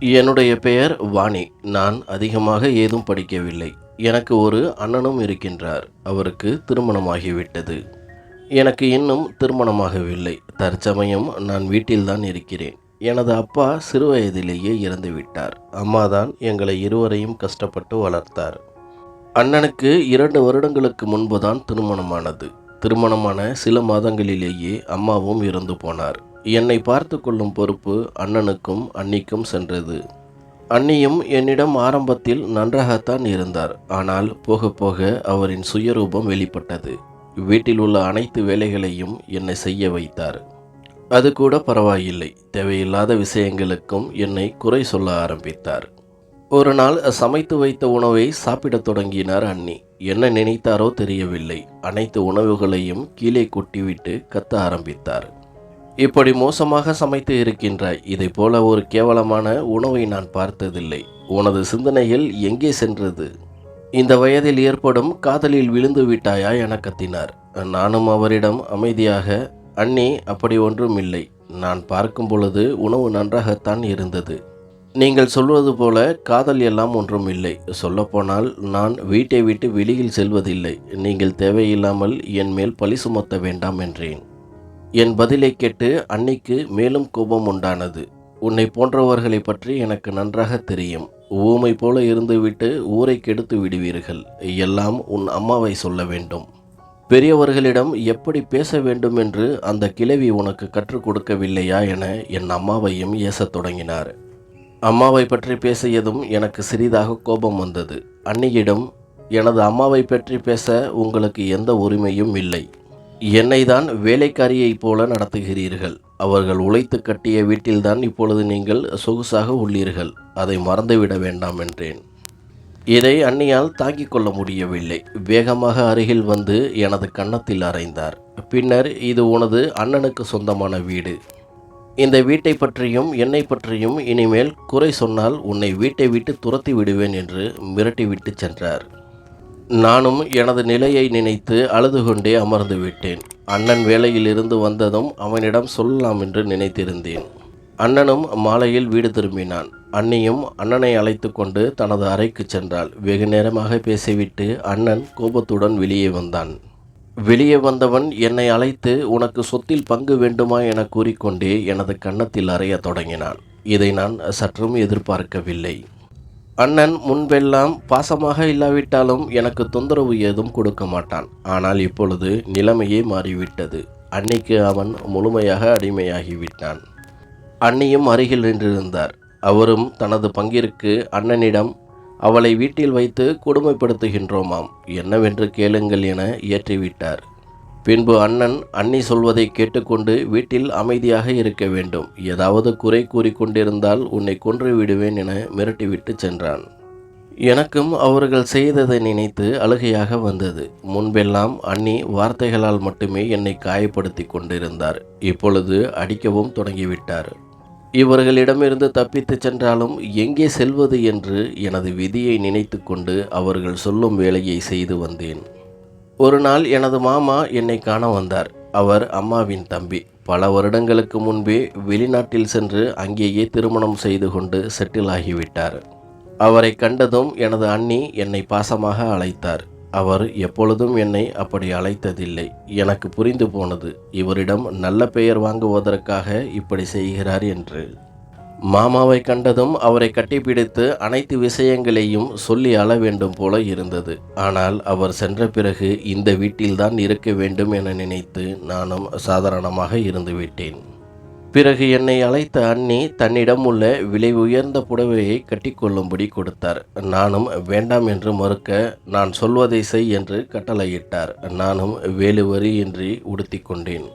என்னுடைய பெயர் வாணி. நான் அதிகமாக ஏதும் படிக்கவில்லை. எனக்கு ஒரு அண்ணனும் இருக்கின்றார். அவருக்கு திருமணமாகிவிட்டது. எனக்கு இன்னும் திருமணமாகவில்லை. தற்சமயம் நான் வீட்டில்தான் இருக்கிறேன். எனது அப்பா சிறுவயதிலேயே இறந்து விட்டார் அம்மாதான் எங்களை இருவரையும் கஷ்டப்பட்டு வளர்த்தார். அண்ணனுக்கு இரண்டு வருடங்களுக்கு முன்புதான் திருமணமானது. திருமணமான சில மாதங்களிலேயே அம்மாவும் இறந்து போனார். என்னை பார்த்து கொள்ளும் பொறுப்பு அண்ணனுக்கும் அன்னிக்கும் சென்றது. அன்னியும் என்னிடம் ஆரம்பத்தில் நன்றாகத்தான் இருந்தார். ஆனால் போக போக அவரின் சுயரூபம் வெளிப்பட்டது. வீட்டில் உள்ள அனைத்து வேலைகளையும் என்னை செய்ய வைத்தார். அது கூட பரவாயில்லை. தேவையில்லாத விஷயங்களுக்கும் என்னை குறை சொல்ல ஆரம்பித்தார். ஒரு நாள் சமைத்து வைத்த உணவை சாப்பிடத் தொடங்கினார் அண்ணி என்ன நினைத்தாரோ தெரியவில்லை. அனைத்து உணவுகளையும் கீழே கொட்டிவிட்டு கத்த ஆரம்பித்தார். இப்படி மோசமாக சமைத்து இருக்கின்றாய் இதை போல ஒரு கேவலமான உணவை நான் பார்த்ததில்லை. உனது சிந்தனையில் எங்கே சென்றது? இந்த வயதில் ஏற்படும் காதலில் விழுந்து விட்டாயா? என கத்தினார். நானும் அவரிடம் அமைதியாக அண்ணி அப்படி ஒன்றும் இல்லை நான் பார்க்கும் பொழுது உணவு நன்றாகத்தான் இருந்தது. நீங்கள் சொல்வது போல காதல் எல்லாம் ஒன்றும் இல்லை சொல்லப்போனால் நான் வீட்டை விட்டு வெளியில் செல்வதில்லை. நீங்கள் தேவையில்லாமல் என் மேல் பழி சுமத்த வேண்டாம் என்றேன். என் பதிலை கேட்டு அன்னைக்கு மேலும் கோபம் உண்டானது. உன்னை போன்றவர்களை பற்றி எனக்கு நன்றாக தெரியும். ஊமை போல இருந்துவிட்டு ஊரை கெடுத்து விடுவீர்கள். எல்லாம் உன் அம்மாவை சொல்ல வேண்டும். பெரியவர்களிடம் எப்படி பேச வேண்டும் என்று அந்த கிழவி உனக்கு கற்றுக் கொடுக்கவில்லையா என என் அம்மாவையும் ஏசத் தொடங்கினார். அம்மாவை பற்றி பேசியதும் எனக்கு சிறிதாக கோபம் வந்தது. அன்னியிடம் எனது அம்மாவை பற்றி பேச உங்களுக்கு எந்த உரிமையும் இல்லை. என்னை தான் வேலைக்காரியைப் போல நடத்துகிறீர்கள். அவர்கள் உழைத்து கட்டிய வீட்டில்தான் இப்பொழுது நீங்கள் சொகுசாக உள்ளீர்கள். அதை மறந்துவிட வேண்டாம் என்றேன். இதை அன்னியால் தாங்கிக் கொள்ள முடியவில்லை. வேகமாக அருகில் வந்து எனது கன்னத்தில் அறைந்தார். பின்னர் இது உனது அண்ணனுக்கு சொந்தமான வீடு. இந்த வீட்டை பற்றியும் என்னை பற்றியும் இனிமேல் குறை சொன்னால் உன்னை வீட்டை விட்டு துரத்தி விடுவேன் என்று மிரட்டிவிட்டு சென்றார். நானும் எனது நிலையை நினைத்து அழுது கொண்டே அமர்ந்து விட்டேன் அண்ணன் வேலையிலிருந்து வந்ததும் அவனிடம் சொல்லலாம் என்று நினைத்திருந்தேன். அண்ணனும் மாலையில் வீடு திரும்பினான். அண்ணியும் அண்ணனை அழைத்து கொண்டு தனது அறைக்கு சென்றாள். வெகு நேரமாக பேசிவிட்டு அண்ணன் கோபத்துடன் வெளியே வந்தான். வெளியே வந்தவன் என்னை அழைத்து உனக்கு சொத்தில் பங்கு வேண்டுமா? என கூறிக்கொண்டே எனது கன்னத்தில் அறையத் தொடங்கினான். இதை நான் சற்றும் எதிர்பார்க்கவில்லை. அண்ணன் முன்பெல்லாம் பாசமாக இல்லாவிட்டாலும் எனக்கு தொந்தரவு ஏதும் கொடுக்க மாட்டான். ஆனால் இப்பொழுது நிலைமையே மாறிவிட்டது. அன்னைக்கு அவன் முழுமையாக அடிமையாகிவிட்டான். அன்னியும் அருகில் நின்றிருந்தார். அவரும் தனது பங்கிற்கு அண்ணனிடம் அவளை வீட்டில் வைத்து கொடுமைப்படுத்துகின்றோமாம். என்னவென்று கேளுங்கள் என இயற்றிவிட்டார். பின்பு அண்ணன் அண்ணி சொல்வதை கேட்டுக்கொண்டு வீட்டில் அமைதியாக இருக்க வேண்டும். ஏதாவது குறை கூறிக்கொண்டிருந்தால் உன்னை கொன்று விடுவேன் என மிரட்டிவிட்டு சென்றான். எனக்கும் அவர்கள் செய்ததை நினைத்து அழுகையாக வந்தது. முன்பெல்லாம் அண்ணி வார்த்தைகளால் மட்டுமே என்னை காயப்படுத்தி கொண்டிருந்தார். இப்பொழுது அடிக்கவும் தொடங்கிவிட்டார். இவர்களிடமிருந்து தப்பித்துச் சென்றாலும் எங்கே செல்வது என்று எனது விதியை நினைத்து கொண்டு அவர்கள் சொல்லும் வேலையை செய்து வந்தேன். ஒரு நாள் எனது மாமா என்னை காண வந்தார். அவர் அம்மாவின் தம்பி. பல வருடங்களுக்கு முன்பே வெளிநாட்டில் சென்று அங்கேயே திருமணம் செய்து கொண்டு செட்டில் ஆகிவிட்டார். அவரை கண்டதும் எனது அண்ணி என்னை பாசமாக அழைத்தார். அவர் எப்பொழுதும் என்னை அப்படி அழைத்ததில்லை. எனக்கு புரிந்து போனது இவரிடம் நல்ல பெயர் வாங்குவதற்காக இப்படி செய்கிறார் என்று. மாமாவை கண்டதும் அவரை கட்டிப்பிடித்து அனைத்து விஷயங்களையும் சொல்லி அள வேண்டும் போல இருந்தது. ஆனால் அவர் சென்ற பிறகு இந்த வீட்டில்தான் இருக்க வேண்டும் என நினைத்து நானும் சாதாரணமாக இருந்துவிட்டேன். பிறகு என்னை அழைத்த அண்ணி தன்னிடம் உள்ள விலை உயர்ந்த புடவையை கட்டிக்கொள்ளும்படி கொடுத்தார். நானும் வேண்டாம் என்று மறுக்க நான் சொல்வதை செய் என்று கட்டளையிட்டார். நானும் வேலுவரி வரியின்றி உடுத்தி கொண்டேன்.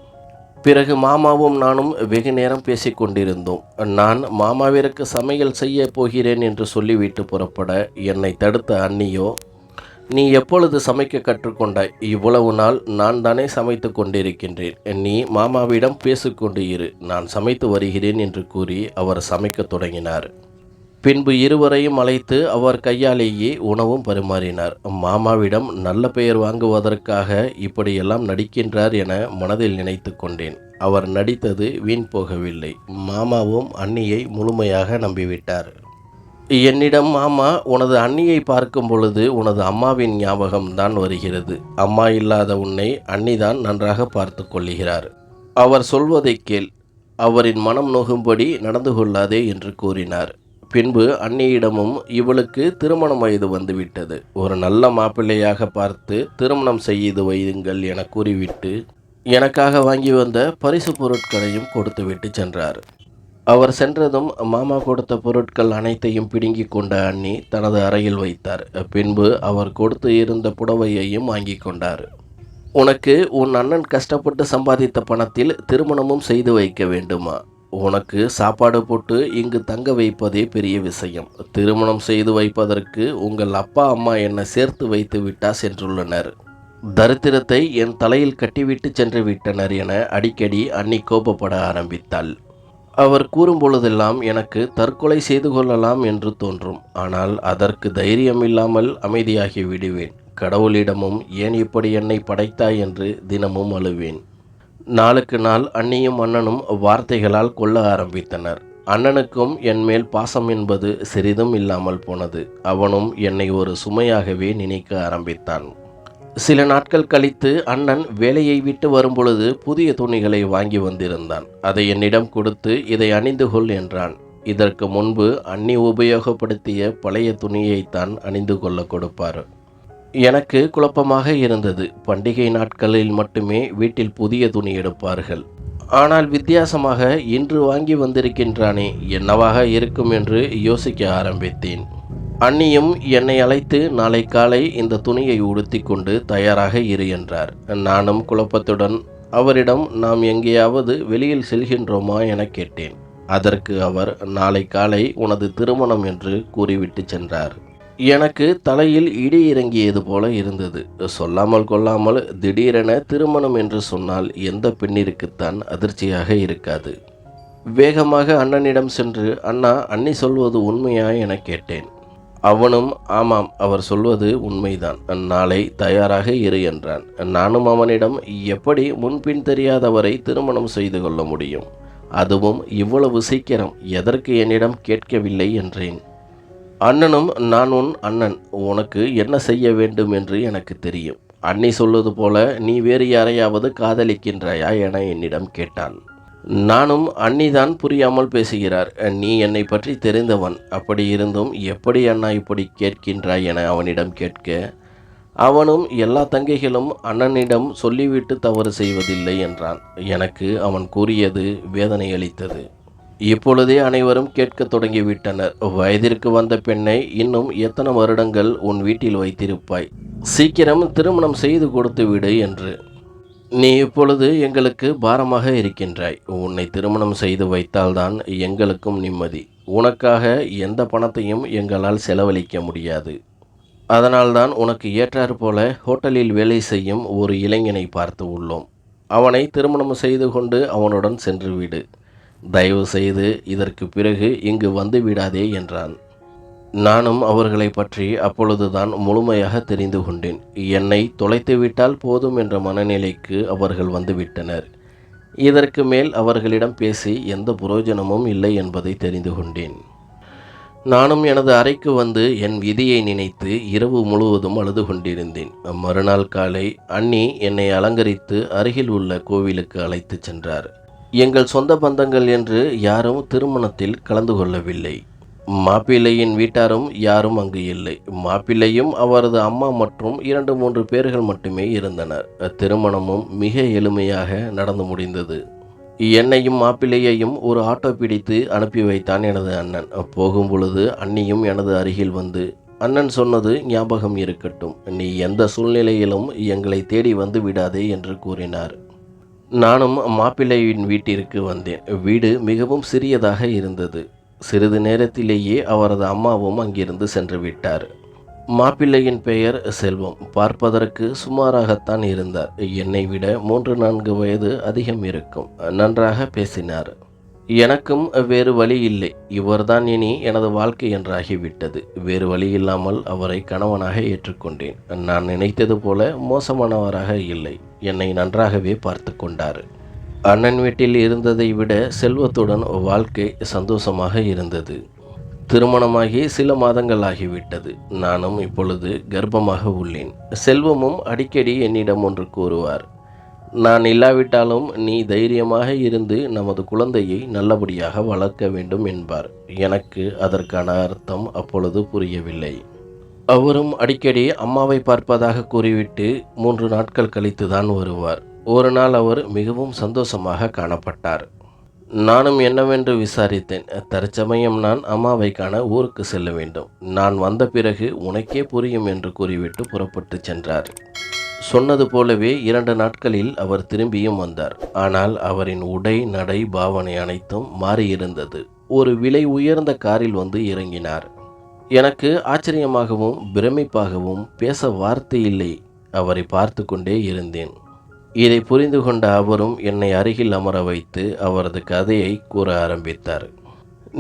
பிறகு மாமாவும் நானும் வெகு நேரம் பேசிக் கொண்டிருந்தோம். நான் மாமாவிற்கு சமையல் செய்ய போகிறேன் என்று சொல்லிவிட்டு புறப்பட என்னை தடுத்த அண்ணியோ நீ எப்பொழுது சமைக்க கற்றுக்கொண்டாய்? இவ்வளவு நாள் நான் தானே சமைத்து கொண்டிருக்கின்றேன். நீ மாமாவிடம் பேசிக்கொண்டு இரு. நான் சமைத்து வருகிறேன் என்று கூறி அவர் சமைக்கத் தொடங்கினார். பின்பு இருவரையும் அழைத்து அவர் கையாலேயே உணவும் பரிமாறினார். மாமாவிடம் நல்ல பெயர் வாங்குவதற்காக இப்படியெல்லாம் நடிக்கின்றார் என மனதில் நினைத்து கொண்டேன். அவர் நடித்தது வீண் போகவில்லை. மாமாவும் அண்ணியை முழுமையாக நம்பிவிட்டார். என்னிடம் மாமா உனது அன்னியை பார்க்கும் பொழுது உனது அம்மாவின் ஞாபகம் தான் வருகிறது. அம்மா இல்லாத உன்னை அண்ணிதான் நன்றாக பார்த்து கொள்ளுகிறார். அவர் சொல்வதை கேள். அவரின் மனம் நோகும்படி நடந்து கொள்ளாதே என்று கூறினார். பின்பு அண்ணியிடமும் இவளுக்கு திருமணம் வயது வந்துவிட்டது. ஒரு நல்ல மாப்பிள்ளையாக பார்த்து திருமணம் செய்து வையுங்கள் என கூறிவிட்டு எனக்காக வாங்கி வந்த பரிசு பொருட்களையும் கொடுத்துவிட்டு சென்றார். அவர் சென்றதும் மாமா கொடுத்த பொருட்கள் அனைத்தையும் பிடுங்கிக் கொண்ட அண்ணி தனது அறையில் வைத்தார். பின்பு அவர் கொடுத்து இருந்த புடவையையும் வாங்கி கொண்டார். உனக்கு உன் அண்ணன் கஷ்டப்பட்டு சம்பாதித்த பணத்தில் திருமணமும் செய்து வைக்க வேண்டுமா? உனக்கு சாப்பாடு போட்டு இங்கு தங்க வைப்பதே பெரிய விஷயம். திருமணம் செய்து வைப்பதற்கு உங்கள் அப்பா அம்மா என்னை சேர்த்து வைத்து விட்டா சென்றுள்ளனர். தரித்திரத்தை என் தலையில் கட்டிவிட்டு சென்று விட்டனர் என அடிக்கடி அன்னி கோபப்பட ஆரம்பித்தாள். அவர் கூறும்பொழுதெல்லாம் எனக்கு தற்கொலை செய்து கொள்ளலாம் என்று தோன்றும். ஆனால் அதற்கு தைரியம் இல்லாமல் அமைதியாகி விடுவேன். கடவுளிடமும் ஏன் இப்படி என்னை படைத்தாய் என்று தினமும் அழுவேன். நாளுக்கு நாள் அண்ணியும் அண்ணனும் வார்த்தைகளால் கொல்ல ஆரம்பித்தனர். அண்ணனுக்கும் என் மேல் பாசம் என்பது சிறிதும் இல்லாமல் போனது. அவனும் என்னை ஒரு சுமையாகவே நினைக்க ஆரம்பித்தான். சில நாட்கள் கழித்து அண்ணன் வேலையை விட்டு வரும்பொழுது புதிய துணிகளை வாங்கி வந்திருந்தான். அதை என்னிடம் கொடுத்து இதை அணிந்து கொள் என்றான். இதற்கு முன்பு அண்ணி உபயோகப்படுத்திய பழைய துணியைத்தான் அணிந்து கொள்ள கொடுப்பார். எனக்கு குழப்பமாக இருந்தது. பண்டிகை நாட்களில் மட்டுமே வீட்டில் புதிய துணி எடுப்பார்கள். ஆனால் வித்தியாசமாக இன்று வாங்கி வந்திருக்கின்றானே என்னவாக இருக்கும் என்று யோசிக்க ஆரம்பித்தேன். அண்ணியும் என்னை அழைத்து நாளை காலை இந்த துணியை உடுத்தி கொண்டு தயாராக இரு என்றார். நானும் குழப்பத்துடன் அவரிடம் நாம் எங்கேயாவது வெளியில் செல்கின்றோமா என கேட்டேன். அதற்கு அவர் நாளை காலை உனது திருமணம் என்று கூறிவிட்டு சென்றார். எனக்கு தலையில் இடி இறங்கியது போல இருந்தது. சொல்லாமல் கொள்ளாமல் திடீரென திருமணம் என்று சொன்னால் எந்த பெண்ணிற்குத்தான் அதிர்ச்சியாக இருக்காது. வேகமாக அண்ணனிடம் சென்று அண்ணா அண்ணி சொல்வது உண்மையா? என கேட்டேன். அவனும் ஆமாம் அவர் சொல்வது உண்மைதான். நாளை தயாராக இரு என்றான். நானும் அவனிடம் எப்படி முன்பின் தெரியாதவரை திருமணம் செய்து கொள்ள முடியும்? அதுவும் இவ்வளவு சீக்கிரம். எதற்கு என்னிடம் கேட்கவில்லை? என்றேன். அண்ணனும் நான் உன் அண்ணன். உனக்கு என்ன செய்ய வேண்டும் என்று எனக்கு தெரியும். அண்ணி சொல்வது போல நீ வேறு யாரையாவது காதலிக்கின்றாயா என என்னிடம் கேட்டான். நானும் அன்னிதான் புரியாமல் பேசுகிறார். நீ என்னை பற்றி தெரிந்தவன். அப்படி இருந்தும் எப்படி அண்ணா இப்படி கேட்கின்றாய் என அவனிடம் கேட்க அவனும் எல்லா தங்கைகளும் அண்ணனிடம் சொல்லிவிட்டு தவறு செய்வதில்லை என்றான். எனக்கு அவன் கூறியது வேதனை அளித்தது இப்பொழுதே அனைவரும் கேட்கத் தொடங்கிவிட்டனர். வயதிற்கு வந்த பெண்ணை இன்னும் எத்தனை வருடங்கள் உன் வீட்டில் வைத்திருப்பாய்? சீக்கிரம் திருமணம் செய்து கொடுத்து விடு என்று. நீ இப்பொழுது எங்களுக்கு பாரமாக இருக்கின்றாய். உன்னை திருமணம் செய்து வைத்தால்தான் எங்களுக்கும் நிம்மதி. உனக்காக எந்த பணத்தையும் எங்களால் செலவழிக்க முடியாது. அதனால்தான் உனக்கு ஏற்றாறு போல ஹோட்டலில் வேலை செய்யும் ஒரு இளைஞனை பார்த்து உள்ளோம். அவனை திருமணம் செய்து கொண்டு அவனுடன் சென்று விடு. தயவு செய்து இதற்கு பிறகு இங்கு வந்து விடாதே என்றான். நானும் அவர்களை பற்றி அப்பொழுதுதான் முழுமையாக தெரிந்து கொண்டேன். என்னை தொலைத்து விட்டால் போதும் என்ற மனநிலைக்கு அவர்கள் வந்துவிட்டனர் இதற்கு மேல் அவர்களிடம் பேசி எந்த புரோஜனமும் இல்லை என்பதை தெரிந்து கொண்டேன். நானும் எனது அறைக்கு வந்து என் விதியை நினைத்து இரவு முழுவதும் அழுது கொண்டிருந்தேன். மறுநாள் காலை அண்ணி என்னை அலங்கரித்து அருகில் உள்ள கோவிலுக்கு அழைத்துச் சென்றார். எங்கள் சொந்த பந்தங்கள் என்று யாரும் திருமணத்தில் கலந்து கொள்ளவில்லை. மாப்பிள்ளையின் வீட்டாரும் யாரும் அங்கு இல்லை. மாப்பிள்ளையும் அவரது அம்மா மற்றும் இரண்டு மூன்று பேர்கள் மட்டுமே இருந்தனர். திருமணமும் மிக எளிமையாக நடந்து முடிந்தது. என்னையும் மாப்பிள்ளையையும் ஒரு ஆட்டோ பிடித்து அனுப்பி வைத்தான் எனது அண்ணன். போகும் பொழுது அண்ணியும் எனது அருகில் வந்து அண்ணன் சொன்னது ஞாபகம் இருக்கட்டும். நீ எந்த சூழ்நிலையிலும் எங்களை தேடி வந்து விடாதே என்று கூறினார். நானும் மாப்பிள்ளையின் வீட்டிற்கு வந்தேன். வீடு மிகவும் சிறியதாக இருந்தது. சிறிது நேரத்திலேயே அவரது அம்மாவும் அங்கிருந்து சென்று விட்டார். மாப்பிள்ளையின் பெயர் செல்வம். பார்ப்பதற்கு சுமாராகத்தான் இருந்தார். என்னை விட மூன்று நான்கு வயது அதிகம் இருக்கும். நன்றாக பேசினார். எனக்கும் வேறு வழி இல்லை. இவர்தான் இனி எனது வாழ்க்கை என்றாகிவிட்டது. வேறு வழி இல்லாமல் அவரை கணவனாக ஏற்றுக்கொண்டேன். நான் நினைத்தது போல மோசமானவராக இல்லை. என்னை நன்றாகவே பார்த்து கொண்டார். அண்ணன் வீட்டில் இருந்ததை விட செல்வத்துடன் வாழ்க்கை சந்தோஷமாக இருந்தது. திருமணமாகி சில மாதங்கள் ஆகிவிட்டது நானும் இப்பொழுது கர்ப்பமாக உள்ளேன். செல்வமும் அடிக்கடி என்னிடம் ஒன்று கூறுவார். நான் இல்லாவிட்டாலும் நீ தைரியமாக இருந்து நமது குழந்தையை நல்லபடியாக வளர்க்க வேண்டும் என்பார். எனக்கு அதற்கான அர்த்தம் அப்பொழுது புரியவில்லை. அவரும் அடிக்கடி அம்மாவை பார்ப்பதாக கூறிவிட்டு மூன்று நாட்கள் கழித்து தான் வருவார். ஒரு நாள் அவர் மிகவும் சந்தோஷமாக காணப்பட்டார். நானும் என்னவென்று விசாரித்தேன். தற்சமயம் நான் அம்மாவை காண ஊருக்கு செல்ல வேண்டும். நான் வந்த பிறகு உனக்கே புரியும் என்று கூறிவிட்டு புறப்பட்டு சென்றார். சொன்னது போலவே இரண்டு நாட்களில் அவர் திரும்பியும் வந்தார். ஆனால் அவரின் உடை நடை பாவனை அனைத்தும் மாறியிருந்தது. ஒரு விலை உயர்ந்த காரில் வந்து இறங்கினார். எனக்கு ஆச்சரியமாகவும் பிரமிப்பாகவும் பேச வார்த்தை இல்லை. அவரை பார்த்து கொண்டே இருந்தேன். இதை புரிந்து கொண்ட அவரும் என்னை அருகில் அமர வைத்து அவரது கதையை கூற ஆரம்பித்தார்.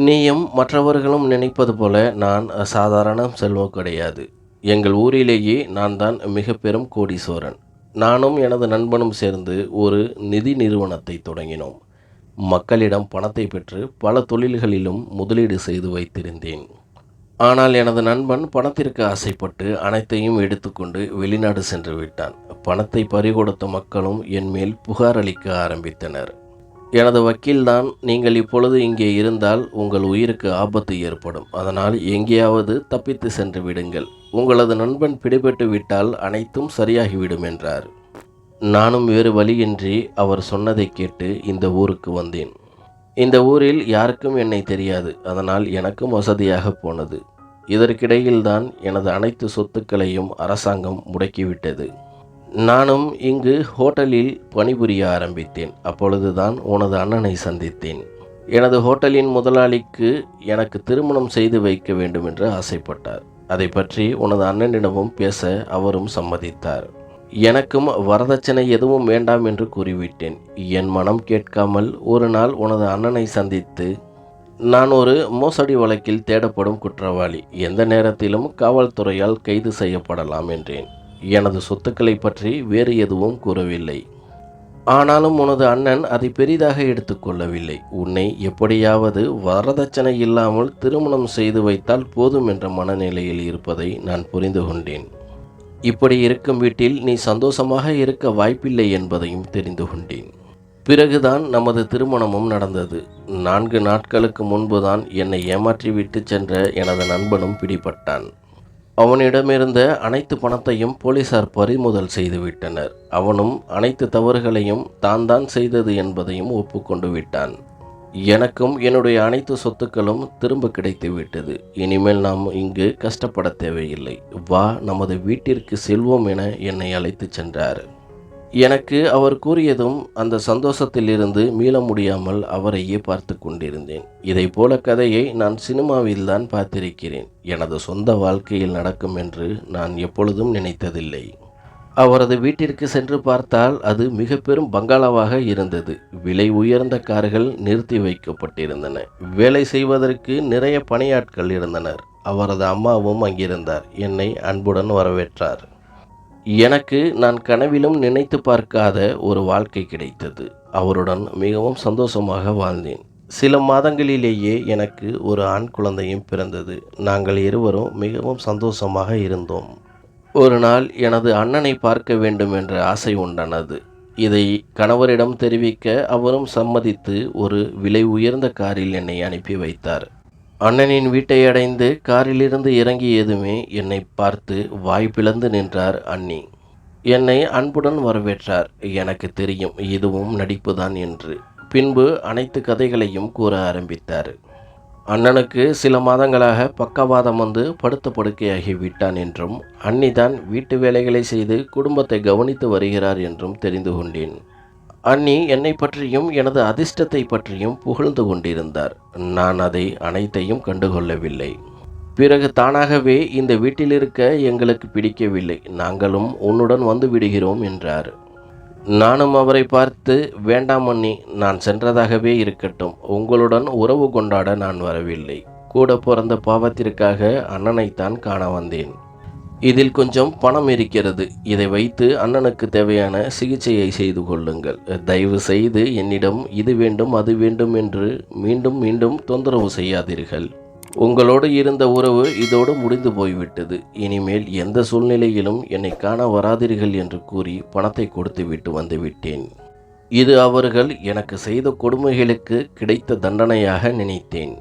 நீயும் மற்றவர்களும் நினைப்பது போல நான் சாதாரண செல்வம் கிடையாது. எங்கள் ஊரிலேயே நான் தான் மிக பெரும் கோடீஸ்வரன். நானும் எனது நண்பனும் சேர்ந்து ஒரு நிதி நிறுவனத்தை தொடங்கினோம். மக்களிடம் பணத்தை பெற்று பல தொழில்களிலும் முதலீடு செய்து வைத்திருந்தேன். ஆனால் எனது நண்பன் பணத்திற்கு ஆசைப்பட்டு அனைத்தையும் எடுத்துக்கொண்டு வெளிநாடு சென்று விட்டான். பணத்தை பறிகொடுத்த மக்களும் என் மேல் புகார் அளிக்க ஆரம்பித்தனர். எனது வக்கீல்தான் நீங்கள் இப்பொழுது இங்கே இருந்தால் உங்கள் உயிருக்கு ஆபத்து ஏற்படும். அதனால் எங்கேயாவது தப்பித்து சென்று விடுங்கள். உங்களது நண்பன் பிடிபட்டு விட்டால் அனைத்தும் சரியாகிவிடும் என்றார். நானும் வேறு வழியின்றி அவர் சொன்னதை கேட்டு இந்த ஊருக்கு வந்தேன். இந்த ஊரில் யாருக்கும் என்னை தெரியாது அதனால் எனக்கும் வசதியாக போனது. இதற்கிடையில்தான் எனது அனைத்து சொத்துக்களையும் அரசாங்கம் முடக்கிவிட்டது. நானும் இங்கு ஹோட்டலில் பணிபுரிய ஆரம்பித்தேன். அப்பொழுதுதான் உனது அண்ணனை சந்தித்தேன். எனது ஹோட்டலின் முதலாளிக்கு எனக்கு திருமணம் செய்து வைக்க வேண்டும் என்று ஆசைப்பட்டார். அதை பற்றி உனது அண்ணனிடமும் பேச அவரும் சம்மதித்தார். எனக்கும் வரதட்சணை எதுவும் வேண்டாம் என்று கூறிவிட்டேன். என் மனம் கேட்காமல் ஒரு நாள் உனது அண்ணனை சந்தித்து நான் ஒரு மோசடி வழக்கில் தேடப்படும் குற்றவாளி. எந்த நேரத்திலும் காவல்துறையால் கைது செய்யப்படலாம் என்றேன். எனது சொத்துக்களை பற்றி வேறு எதுவும் கூறவில்லை. ஆனாலும் உனது அண்ணன் அதை பெரிதாக எடுத்துக்கொள்ளவில்லை. உன்னை எப்படியாவது வரதட்சணை இல்லாமல் திருமணம் செய்து வைத்தால் போதும் என்ற மனநிலையில் இருப்பதை நான் புரிந்து கொண்டேன். இப்படி இருக்கும் வீட்டில் நீ சந்தோஷமாக இருக்க வாய்ப்பில்லை என்பதையும் தெரிந்து கொண்டேன். பிறகுதான் நமது திருமணமும் நடந்தது. நான்கு நாட்களுக்கு முன்புதான் என்னை ஏமாற்றிவிட்டு சென்ற எனது நண்பனும் பிடிபட்டான். அவனிடமிருந்த அனைத்து பணத்தையும் போலீசார் பறிமுதல் செய்துவிட்டனர். அவனும் அனைத்து தவறுகளையும் தான் தான் செய்தது என்பதையும் ஒப்புக்கொண்டு விட்டான். எனக்கும் என்னுடைய அனைத்து சொத்துக்களும் திரும்ப கிடைத்து விட்டது இனிமேல் நாம் இங்கு கஷ்டப்பட தேவையில்லை. வா நமது வீட்டிற்கு செல்வோம் என என்னை அழைத்துச் சென்றார். எனக்கு அவர் கூறியதும் அந்த சந்தோஷத்திலிருந்து மீள முடியாமல் அவரையே பார்த்து கொண்டிருந்தேன். இதை போல கதையை நான் சினிமாவில் தான் பார்த்திருக்கிறேன். எனது சொந்த வாழ்க்கையில் நடக்கும் என்று நான் எப்பொழுதும் நினைத்ததில்லை. அவரது வீட்டிற்கு சென்று பார்த்தால் அது மிக பெரும் பங்களாவாக இருந்தது. விலை உயர்ந்த கார்கள் நிறுத்தி வைக்கப்பட்டிருந்தன. வேலை செய்வதற்கு நிறைய பணியாட்கள் இருந்தனர். அவரது அம்மாவும் அங்கிருந்தார். என்னை அன்புடன் வரவேற்றார். எனக்கு நான் கனவிலும் நினைத்து பார்க்காத ஒரு வாழ்க்கை கிடைத்தது. அவருடன் மிகவும் சந்தோஷமாக வாழ்ந்தேன். சில மாதங்களிலேயே எனக்கு ஒரு ஆண் குழந்தையும் பிறந்தது. நாங்கள் இருவரும் மிகவும் சந்தோஷமாக இருந்தோம். ஒரு நாள் எனது அண்ணனை பார்க்க வேண்டும் என்ற ஆசை உண்டானது. இதை கணவரிடம் தெரிவிக்க அவரும் சம்மதித்து ஒரு விலை உயர்ந்த காரில் என்னை அனுப்பி வைத்தார். அண்ணனின் வீட்டை அடைந்து காரிலிருந்து இறங்கியதுமே என்னை பார்த்து வாய் பிளந்து நின்றார் அண்ணி. என்னை அன்புடன் வரவேற்றார். எனக்கு தெரியும் இதுவும் நடிப்புதான் என்று. பின்பு அனைத்து கதைகளையும் கூற ஆரம்பித்தார். அண்ணனுக்கு சில மாதங்களாக பக்கவாதம் வந்து படுத்த படுக்கையாகி விட்டான் என்றும் அன்னிதான் வீட்டு வேலைகளை செய்து குடும்பத்தை கவனித்து வருகிறார் என்றும் தெரிந்து கொண்டேன். அண்ணி என்னை பற்றியும் எனது அதிர்ஷ்டத்தை பற்றியும் புகழ்ந்து கொண்டிருந்தார். நான் அதை அனைத்தையும் கண்டுகொள்ளவில்லை. பிறகு தானாகவே இந்த வீட்டில் இருக்க எங்களுக்கு பிடிக்கவில்லை. நாங்களும் உன்னுடன் வந்து விடுகிறோம் என்றார். நானும் அவரை பார்த்து வேண்டாம் அண்ணி நான் சென்றதாகவே இருக்கட்டும். உங்களுடன் உறவு கொண்டாட நான் வரவில்லை. கூட பிறந்த பாவத்திற்காக அண்ணனைத்தான் காண வந்தேன். இதில் கொஞ்சம் பணம் இருக்கிறது. இதை வைத்து அண்ணனுக்கு தேவையான சிகிச்சையை செய்து கொள்ளுங்கள். தயவு செய்து என்னிடம் இது வேண்டும் அது வேண்டும் என்று மீண்டும் மீண்டும் தொந்தரவு செய்யாதீர்கள். உங்களோடு இருந்த உறவு இதோடு முடிந்து போய்விட்டது. இனிமேல் எந்த சூழ்நிலையிலும் என்னை காண வராதீர்கள் என்று கூறி பணத்தை கொடுத்துவிட்டு வந்துவிட்டேன். இது அவர்கள் எனக்கு செய்த கொடுமைகளுக்கு கிடைத்த தண்டனையாக நினைத்தேன்.